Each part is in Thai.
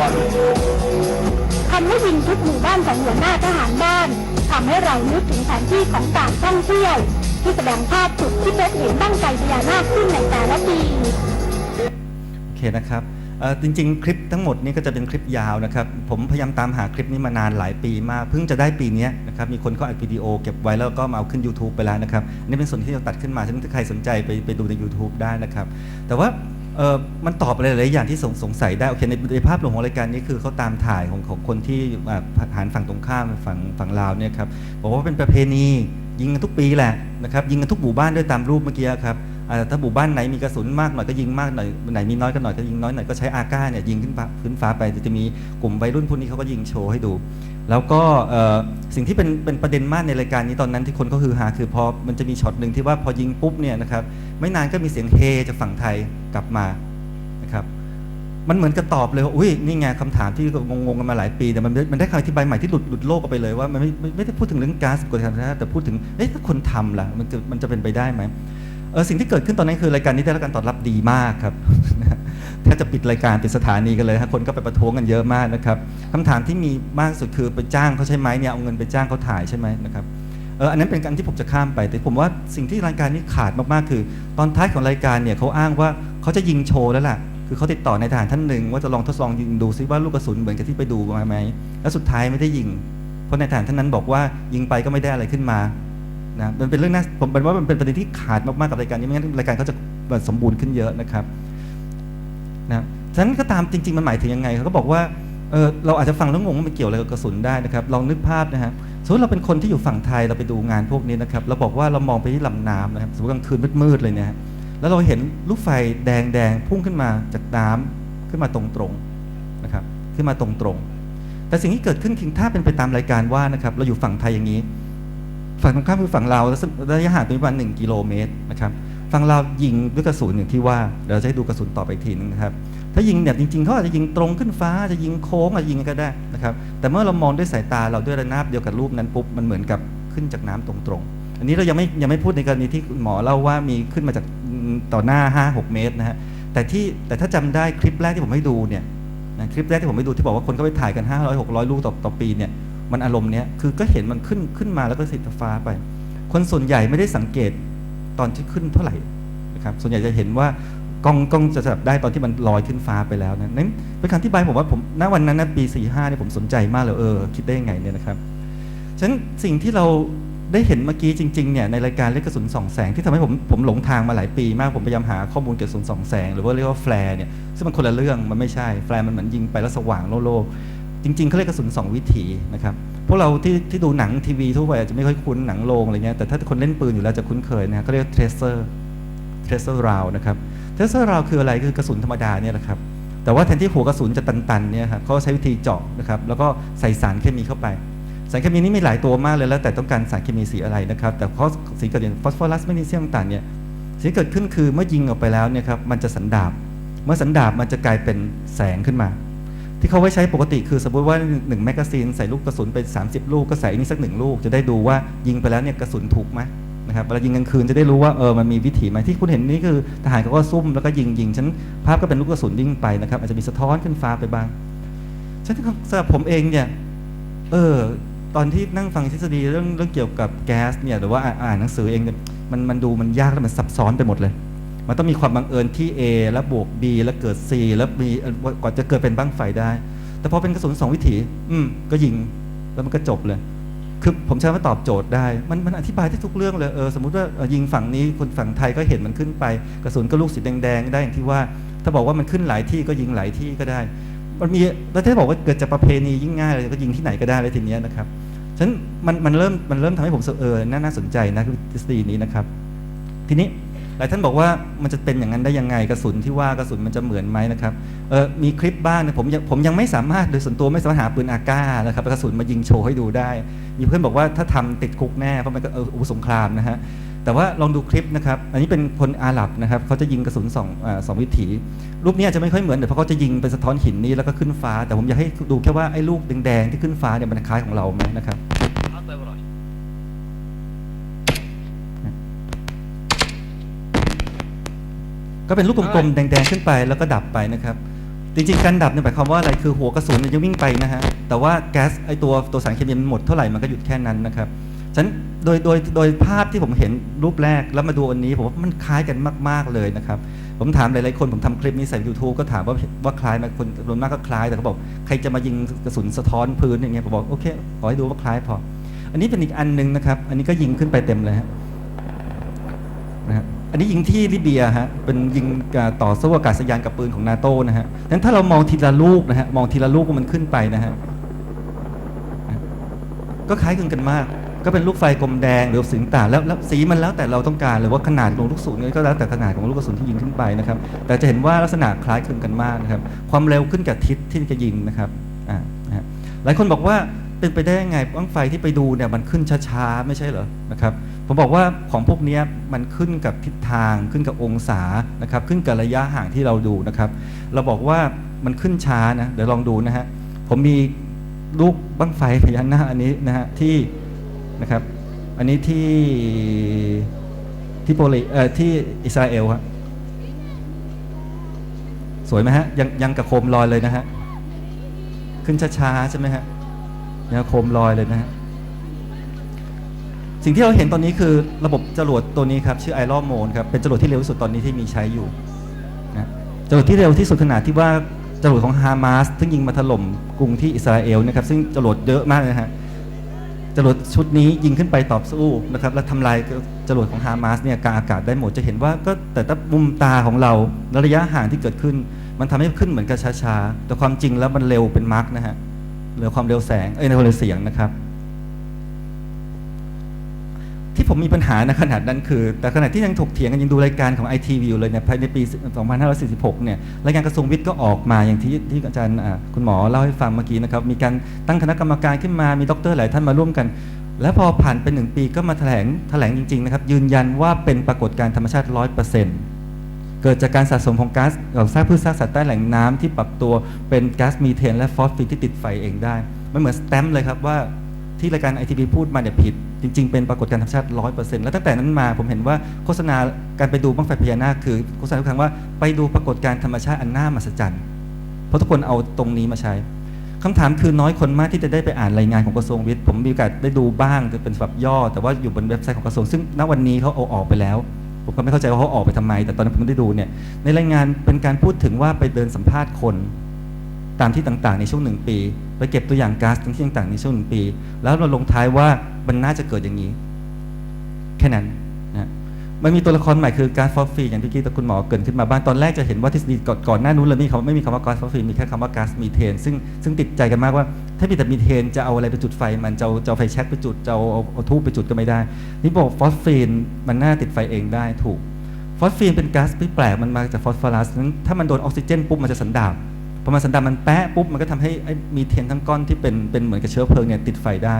นะคำว่ายิงทุกหมู่บ้านของหัวหน้าทหารบ้านทำให้เรานึกถึงแผนที่ของการท่องเที่ยว ที่แสดงภาพจุดที่พบเห็นบ้างไฟพญานาคขึ้นในแต่ละปีโอเคนะครับเอ่อจริงๆ คลิปทั้งหมดนี้ก็จะเป็นคลิปยาวนะครับ ผมพยายามตามหาคลิปนี้มานานหลายปีมาก เพิ่งจะได้ปีเนี้ยนะครับ มีคนเขาอัดวิดีโอเก็บไว้แล้วก็มาเอาขึ้น YouTube ไปแล้วนะครับอันนี่เป็นส่วนที่เราตัดขึ้นมาฉะนั้นถ้าใครสนใจไปไปดูใน YouTube ได้นะครับ แต่ว่า เออมันตอบอะไรหลายๆอย่างที่สงสงสัยได้โอเคในในภาพรวมของรายการนี้คือเขาตามถ่ายของของคนที่อ่าหันฝั่งตรงข้ามฝั่งฝั่งลาวเนี่ยครับบอกว่าเป็นประเพณียิงกันทุกปีแหละนะครับยิงกันทุกหมู่บ้านด้วยตามรูปเมื่อกี้ครับถ้าหมู่บ้านไหนมีกระสุนมากหน่อยก็ยิงมากหน่อยไหนมีน้อยก็หน่อยก็ยิงน้อยหน่อยก็ใช้อาก้าเนี่ยยิงขึ้นฟ้าขึ้นฟ้าไปจะมีกลุ่มวัยรุ่นพวกนี้เขาก็ยิงโชว์ให้ดู แล้วก็สิ่งที่เป็นเป็นประเด็นมากในรายการนี้ตอนนั้นที่คนก็คือฮาคือพอมันจะมีช็อตหนึ่งที่ว่าพอยิงปุ๊บเนี่ยนะครับไม่นานก็มีเสียงเฮจากฝั่งไทยกลับมานะครับมันเหมือนกับตอบเลยว่าอุ้ยนี่ไงคำถามที่งงๆกันมาหลายปีแต่มันได้มันได้คำอธิบายใหม่ที่หลุดหลุดโลกไปเลยว่ามันไม่ไม่ได้พูดถึงเรื่องก๊าซกดธรรมชาติแต่พูดถึงเอ๊ะถ้าคนทำล่ะมันจะมันจะเป็นไปได้ไหมเออสิ่งที่เกิดขึ้นตอนนั้นคือรายการนี้ได้รับการตอบรับดีมากครับ แทบจะปิดรายการปิดสถานีกันเลยฮะคนก็ไปประท้วงกันเยอะมากนะครับคำถามที่มีมากสุดคือไปจ้างเขาใช่ไหมเนี่ยเอาเงินไปจ้างเขาถ่ายใช่ไหมนะครับเอออันนั้นเป็นการที่ผมจะข้ามไป แต่ผมว่าสิ่งที่รายการนี้ขาดมากๆคือ ตอนท้ายของรายการเนี่ยเขาอ้างว่าเขาจะยิงโชว์แล้วล่ะคือเขาติดต่อในทหารท่านหนึ่งว่าจะลองทดลองยิงดูซิว่าลูกกระสุนเหมือนกับที่ไปดูมาไหมแล้วสุดท้ายไม่ได้ยิง เพราะในทหารท่านนั้นบอกว่ายิงไปก็ไม่ได้อะไรขึ้นมานะมันเป็นเรื่องน่าผมเป็นว่ามันเป็นประเด็นที่ขาดมากๆกับรายการนี้ไม่งั้นรายการเขาจะสมบูรณ์ขึ้นเยอะนะครับ นะฉะนั้นก็ตามจริง ๆ มันหมายถึงยังไงเขาก็บอกว่าเออเราอาจจะฟังแล้วงงว่ามันเกี่ยวอะไรกับกระสุนได้นะครับลองนึกภาพนะฮะสมมติเราเป็นคนที่อยู่ฝั่งไทยเราไปดูงานพวกนี้นะครับเราบอกว่าเรามองไปที่ลำน้ำนะครับสมมติกลางคืนมืดๆเลยเนี่ยแล้วเราเห็นลูกไฟแดงๆพุ่งขึ้นมาจากน้ำขึ้นมาตรงๆนะครับขึ้นมาตรงๆ แต่สิ่งที่เกิดขึ้นคือถ้าเป็นไปตามรายการว่านะครับเราอยู่ฝั่งไทยอย่างนี้ ฝั่งตรงข้ามคือฝั่งลาแล้วระยะห่างตรงนี้ประมาณหนึ่งกิโลเมตรนะครับ ฝั่งลายิงด้วยกระสุนอย่างที่ว่าเดี๋ยวเราจะให้ดูกระสุนต่อไปอีกทีนึงนะครับ ถ้ายิงเนี่ยจริงๆเขาอาจจะยิงตรงขึ้นฟ้าจะยิงโค้งอาจจะยิงก็ได้นะครับ แต่เมื่อเรามองด้วยสายตาเราด้วยระนาบเดียวกับรูปนั้นปุ๊บมันเหมือนกับขึ้นจากน้ำตรงๆ อันนี้เรายังไม่ยังไม่พูดในกรณีที่หมอเล่าว่ามีขึ้นมาจากต่อหน้า 5-6 เมตรนะฮะแต่ที่แต่ถ้าจำได้คลิปแรกที่ผมให้ดูเนี่ยนะคลิปแรกที่ผมให้ดูที่บอกว่าคนเขาไปถ่ายกัน 500 600 ลูกต่อต่อปีเนี่ยมันอารมณ์เนี้ยคือก็เห็นมันขึ้นขึ้นมาแล้วก็สิทฟ้าไป คนส่วนใหญ่ไม่ได้สังเกต ตอนที่ขึ้นเท่าไหร่นะครับส่วนใหญ่จะเห็นว่ากล้องกล้องจะจับได้ตอนที่มันลอยขึ้นฟ้าไปแล้วนะนั่นเป็นคำที่บายผมว่าผมณวันนั้นนะปี45เนี่ยผมสนใจมากเลยเออคิดได้ยังไงเนี่ยนะครับฉะนั้นสิ่งที่เราได้เห็นเมื่อกี้จริงๆเนี่ยในรายการเล่นกระสุนสองแสงที่ทำให้ผมผมหลงทางมาหลายปีมากผมพยายามหาข้อมูลเกี่ยวกับกระสุนสองแสงหรือว่าเรียกว่าแฟร์เนี่ยซึ่งมันคนละเรื่องมันไม่ใช่แฟร์มันเหมือนยิงไปแล้วสว่างโล่ๆจริงๆเขาเรียกกระสุนสองวิถีนะครับ พวกเราที่ที่ดูหนังทีวีทั่วไปอาจจะไม่ค่อยคุ้นหนังโรงอะไรเงี้ยแต่ถ้าคนเล่นปืนอยู่แล้วจะคุ้นเคยนะเขาเรียกเทรเซอร์เทรเซอร์ราวนะครับเทรเซอร์ราวคืออะไรคือกระสุนธรรมดาเนี่ยแหละครับแต่ว่าแทนที่หัวกระสุนจะตันๆเนี่ยครับเขาใช้วิธีเจาะนะครับแล้วก็ใส่สารเคมีเข้าไป สารเคมีนี้มีหลายตัวมากเลยแล้วแต่ต้องการสารเคมีสีอะไรนะครับแต่เพราะสีเกิดอย่างฟอสฟอรัสแมกนีเซียมต่างเนี่ยสิ่งเกิดขึ้นคือเมื่อยิงออกไปแล้วเนี่ยครับมันจะสันดาบ เมื่อสันดาบมันจะกลายเป็นแสงขึ้นมา ที่เขาไว้ใช้ปกติคือสมมติว่าหนึ่งแมกกาซีนใส่ลูกกระสุนไป 30 ลูกก็ใส่อันนี้สักหนึ่งลูกจะได้ดูว่ายิงไปแล้วเนี่ยกระสุนถูกไหมนะครับเวลายิงกลางคืนจะได้รู้ว่าเออมันมีวิถีไหมที่คุณเห็นนี่คือทหารเขาก็ซุ่มแล้วก็ยิงยิงฉันภาพก็เป็นลูกกระสุนวิ่งไปนะครับอาจจะมีสะท้อนขึ้นฟ้าไปบ้างฉันสำหรับผมเองเนี่ยเออตอนที่นั่งฟังทฤษฎีเรื่องเรื่องเกี่ยวกับแก๊สเนี่ยหรือว่าอ่านอ่านหนังสือเองเนี่ยมันมันดูมันยากแล้วมันซับซ้อนไปหมดเลย มันต้องมีความบังเอิญที่ A แล้วบวก B แล้วเกิด C แล้วมีกว่าจะเกิดเป็นบ้างไฟได้ แต่พอเป็นกระสุนสองวิถี อืมก็ยิงแล้วมันก็จบเลย คือผมใช้ว่าตอบโจทย์ได้ มันมันอธิบายได้ทุกเรื่องเลยเออสมมุติว่ายิงฝั่งนี้คนฝั่งไทยก็เห็นมันขึ้นไป กระสุนก็ลูกสีแดงๆได้อย่างที่ว่า ถ้าบอกว่ามันขึ้นหลายที่ก็ยิงหลายที่ก็ได้ มันมีแล้วถ้าบอกว่าเกิดจากประเพณียิ่งง่ายเลยก็ยิงที่ไหนก็ได้เลยทีเนี้ยนะครับฉะนั้นมันมันเริ่มมันเริ่มทำให้ผมสึกเออน่าสนใจนะทฤษฎีนี้นะครับ ทีนี้ หลายท่านบอกว่ามันจะเป็นอย่างนั้นได้ยังไงกระสุนที่ว่ากระสุนมันจะเหมือนไหมนะครับเออมีคลิปบ้างนะผมยังผมยังไม่สามารถโดยส่วนตัวไม่สามารถหาปืนอาก้านะครับกระสุนมายิงโชว์ให้ดูได้ มีเพื่อนบอกว่าถ้าทำติดคุกแน่เพราะมันก็เอออุสงครามนะฮะแต่ว่าลองดูคลิปนะครับ อันนี้เป็นคนอาหรับนะครับเขาจะยิงกระสุนสองอสองวิถี รูปนี้อาจจะไม่ค่อยเหมือนแต่เพราะเขาจะยิงเป็นสะท้อนหินนี้แล้วก็ขึ้นฟ้า แต่ผมอยากให้ดูแค่ว่าไอ้ลูกแดงๆที่ขึ้นฟ้าเนี่ยมันคล้ายของเราไหมนะครับ ก็เป็นลูกกลมๆแดงๆขึ้นไปแล้วก็ดับไปนะครับจริงๆการดับเนี่ยหมายความว่าอะไรคือหัวกระสุนเนี่ยยังวิ่งไปนะฮะแต่ว่าแก๊สไอตัวตัวสารเคมีมันหมดเท่าไหร่มันก็หยุดแค่นั้นนะครับฉะนั้นโดยโดยโดยภาพที่ผมเห็นรูปแรกแล้วมาดูอันนี้ผมว่ามันคล้ายกันมาก ๆเลยนะครับผมถามหลายๆคนผมทำคลิปนี้ใส่ YouTube ก็ถามว่าว่าคล้ายไหมคนรวมมากก็คล้ายแต่เขาบอกใครจะมายิงกระสุนสะท้อนพื้นอย่างเงี้ยผมบอกโอเคขอให้ดูว่าคล้ายพอ อันนี้เป็นอีกอันหนึงนะครับอันนี้ก็ยิงขึ้นไปเต็มเลยฮะ อันนี้ยิงที่ลิเบียฮะเป็นยิงต่อสู้อากาศยานกับปืนของนาโต้นะฮะดังนั้นถ้าเรามองทีละลูกนะฮะมองทีละลูกว่ามันขึ้นไปนะฮะก็คล้ายคลึงกันมาก ก็เป็นลูกไฟกลมแดงหรือสีต่างแล้วแล้วสีมันแล้วแต่เราต้องการหรือว่าขนาดของลูกกระสุนก็แล้วแต่ขนาดของลูกกระสุนที่ยิงขึ้นไปนะครับ แต่จะเห็นว่าลักษณะคล้ายคลึงกันมากนะครับ ความเร็วขึ้นกับทิศที่จะยิงนะครับอ่าฮะหลายคนบอกว่าเป็นไปได้ยังไงบ้างไฟที่ไปดูเนี่ยมันขึ้นช้าๆไม่ใช่เหรอนะครับ ผมบอกว่าของพวกนี้มันขึ้นกับทิศทางขึ้นกับองศานะครับ ขึ้นกับระยะห่างที่เราดูนะครับ เราบอกว่ามันขึ้นช้านะเดี๋ยวลองดูนะฮะผมมีลูกบั้งไฟพญานาคอันนี้นะฮะที่นะครับ อันนี้ที่ที่โปรลิเอ่อที่อิสราเอลครับสวยไหมฮะยังยังกับโคมลอยเลยนะฮะขึ้นช้าๆใช่ไหมฮะยังกับโคมลอยเลยนะฮะ สิ่งที่เราเห็นตอนนี้คือระบบจรวดตัวนี้ครับชื่อไอรอ m โมนครับเป็นจรวดที่เร็วที่สุดตอนนี้ที่มีใช้อยู่นะจรวดที่เร็วที่สุดขนาดที่ว่าจรวดของฮามาสซึ่งยิงมาถล่มกรุงที่อิสราเอลนะครับซึ่งจรวดเยอะมากนะฮะจรวดชุดนี้ยิงขึ้นไปตอบสู้นะครับและทำลายจรวดของฮามาสเนี่ยกลางอากาศได้หมดจะเห็นว่าก็แต่ถ้ามุมตาของเราะระยะห่างที่เกิดขึ้น มันทำให้ขึ้นเหมือนกับช้าๆแต่ความจริงแล้วมันเร็วเป็นมาร์กนะฮะเร็วความเร็วแสงเอ้ยในความเร็วเสียงนะครับ ที่ผมมีปัญหาในะขนาดนั้นคือ แต่ขณะที่ยังถกเถียงกันยังดูรายการของ ITV อยู่เลยเนี่ยภายในปี 2546 เนี่ยรายการกระทรวงวิทย์ก็ออกมาอย่างที่ที่อาจารย์คุณหมอเล่าให้ฟังเมื่อกี้นะครับ มีการตั้งคณะกรรมการขึ้นมามีด็อกเตอร์หลายท่านมาร่วมกัน แล้วพอผ่านไปหนึ่งปีก็มาแถลงแถลงจริง ๆ นะครับ ยืนยันว่าเป็นปรากฏการณ์ธรรมชาติ 100%เกิดจากการสะสมของก๊าซของซากพืชซากสัตว์ใต้แหล่งน้ำที่ปรับตัวเป็นก๊าซมีเทน และฟอสฟินที่ติดไฟเองได้มันเหมือนสแตมป์เลยครับว่าที่รายการไอทีวีพูดมาเนี่ยผิด จริง ๆ เป็นปรากฏการณ์ธรรมชาติร้อยเปอร์เซ็นต์แล้วตั้งแต่นั้นมาผมเห็นว่าโฆษณาการไปดูบ้างไฟพญานาคคือโฆษณาทุกครั้งว่าไปดูปรากฏการณ์ธรรมชาติอันน่ามหัศจรรย์เพราะทุกคนเอาตรงนี้มาใช้คำถามคือน้อยคนมากที่จะได้ไปอ่านรายงานของกระทรวงวิทย์ผมมีโอกาสได้ดูบ้างแต่เป็นฉบับย่อ แต่ว่าอยู่บนเว็บไซต์ของกระทรวงซึ่งณวันนี้เขาเอาออกไปแล้ว ผมก็ไม่เข้าใจว่าเขาออกไปทำไม แต่ตอนนั้นผมได้ดูเนี่ยในรายงานเป็นการพูดถึงว่าไปเดินสัมภาษณ์คนตามที่ต่างๆ ในช่วงหนึ่งปี ไปเก็บตัวอย่างก๊าซที่ต่างๆ ในช่วงหนึ่งปี แล้วเราลงท้ายว่า มันน่าจะเกิดอย่างนี้ แค่นั้นนะมันมีตัวละครใหม่คือกาซฟอสฟีอย่างที่กี้ตะคุณหมอเกรินขึ้นมาบ้างตอนแรกจะเห็นว่าทฤษฎีก่อนก่อนหน้านู้นเลยมีคำไม่มีคำว่าก๊าซฟอสฟีมีแค่คำว่าก๊าซมีเทน ซึ่งซึ่งติดใจกันมากว่า ถ้ามีแต่มีเทนจะเอาอะไรไปจุดไฟ มันจะจะไฟแช็กไปจุดจะเอาเอาเอาทูบไปจุดก็ไม่ได้นี่บอกฟอสฟีนมันน่าติดไฟเองได้ถูกฟอสฟีนเป็นก๊าซที่แปลกมันมาจากฟอสฟอรัสนั้นถ้ามันโดนออกซิเจนปุ๊บมันจะสันดาบ พอมันสันดาบมันแปะปุ๊บมันก็ทำให้มีเทียนทั้งก้อนที่เป็นเป็นเหมือนกับเชื้อเพลิงเนี่ยติดไฟได้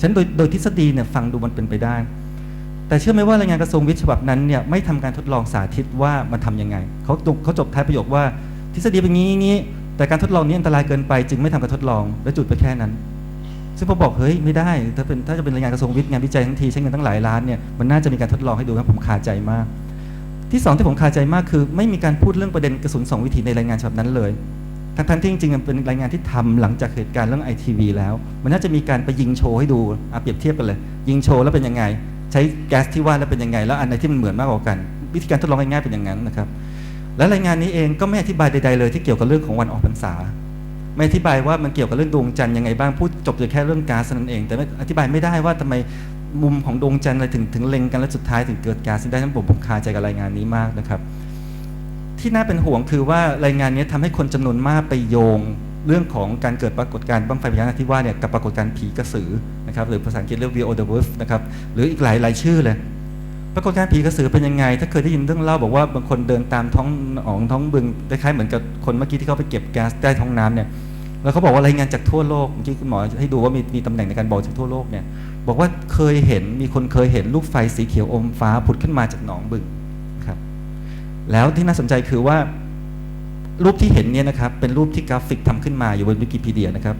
ฉะนั้นโดยโดยทฤษฎีเนี่ยฟังดูมันเป็นไปได้ แต่เชื่อไหมว่ารายงานกระทรวงวิทย์ฉบับนั้นเนี่ยไม่ทำการทดลองสาธิตว่ามันทำยังไงเขาจบเขาจบท้ายประโยคว่าทฤษฎีเป็นงี้งี้แต่การทดลองนี้อันตรายเกินไปจึงไม่ทำการทดลองและจุดไปแค่นั้นซึ่งผมบอกเฮ้ยไม่ได้ถ้าเป็นถ้าจะเป็นรายงานกระทรวงวิทย์งานวิจัยทั้งทีใช้เงินตั้งหลายล้านเนี่ยมันน่าจะมีการทดลองให้ดูนะผมคาใจมาก ที่สองที่ผมคาใจมากคือ ไม่มีการพูดเรื่องประเด็นกระสุนสองวิธีในรายงานฉบับนั้นเลย ทั้งๆที่จริงๆเป็นรายงานที่ทำหลังจากเหตุการณ์เรื่องไอทีวีแล้ว มันน่าจะมีการไปยิงโชว์ให้ดูอะเปรียบเทียบกันเลย ยิงโชว์แล้วเป็นยังไง ใช้แก๊สที่ว่าแล้วเป็นยังไง แล้วอันไหนที่มันเหมือนมากกว่ากัน วิธีการทดลองง่ายๆเป็นอย่างนั้นนะครับ และรายงานนี้เองก็ไม่อธิบายใดๆเลยที่เกี่ยวกับเรื่องของวันออกพรรษา ไม่อธิบายว่ามันเกี่ยวกับเรื่องดวงจันทร์ยังไงบ้างพูดจบอยู่แค่เรื่องก๊าซนั้นเอง แต่ไม่อธิบายไม่ได้ว่าทำไมมุมของดวงจันทร์อะไรถึงถึงเล็งกันแล้วสุดท้ายถึงเกิดก๊าซได้ทั้งผมผมคาใจกับรายงานนี้มากนะครับ ที่น่าเป็นห่วงคือว่ารายงานนี้ทำให้คนจำนวนมากไปโยง เรื่องของการเกิดปรากฏการณ์บั้งไฟพญานาคที่ว่าเนี่ยกับปรากฏการณ์ผีกระสือนะครับหรือภาษาอังกฤษเรียก VO the Wolf นะครับหรืออีกหลายหลายชื่อเลยปรากฏการณ์ผีกระสือเป็นยังไง ถ้าเคยได้ยินเรื่องเล่าบอกว่าบางคนเดินตามท้องหนองท้องบึงคล้ายๆเหมือนกับคนเมื่อกี้ที่เขาไปเก็บแก๊สใต้ท้องน้ำเนี่ยแล้วเขาบอกว่ารายงานจากทั่วโลกเมื่อกี้คุณหมอให้ดูว่ามีมีตำแหน่งในการบอกจากทั่วโลกเนี่ยบอกว่าเคยเห็นมีคนเคยเห็นลูกไฟสีเขียวอมฟ้าผุดขึ้นมาจากหนองบึง แล้วที่น่าสนใจคือว่า รูปที่เห็นเนี่ยนะครับ เป็นรูปที่กราฟิกทำขึ้นมาอยู่บนวิกิพีเดียนะครับ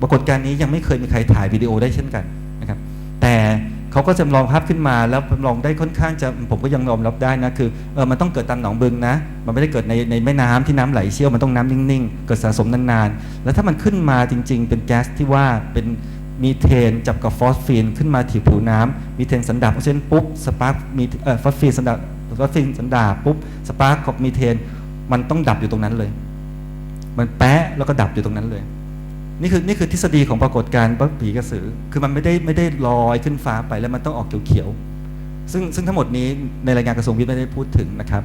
ปรากฏการณ์นี้ยังไม่เคยมีใครถ่ายวิดีโอได้เช่นกันนะครับ แต่เขาก็จำลองภาพขึ้นมาแล้วจำลองได้ค่อนข้างจะผมก็ยังยอมรับได้นะคือเออมันต้องเกิดตามหนองบึงนะ มันไม่ได้เกิดในในแม่น้ำที่น้ำไหลเชี่ยวมันต้องน้ำนิ่งๆ เกิดสะสมนานๆ แล้วถ้ามันขึ้นมาจริง ๆ เป็นแก๊สที่ว่าเป็นมีเทนจับกับฟอสฟีนขึ้นมาที่ผิวน้ำมีเทนสันดาบเพราะฉะนั้นปุ๊บสปาร์กมีเอ่อฟอสฟีนสันดาบ ฟอสฟีนสันดาปุ๊บสปาร์กกับมีเทน มันต้องดับอยู่ตรงนั้นเลย มันแปะแล้วก็ดับอยู่ตรงนั้นเลย นี่คือนี่คือทฤษฎีของปรากฏการณ์ปผีกระสือ คือมันไม่ได้ไม่ได้ลอยขึ้นฟ้าไปแล้วมันต้องออกเขียวๆซึ่งซึ่งทั้งหมดนี้ในรายงานกระทรวงวิทย์ไม่ได้พูดถึงนะครับ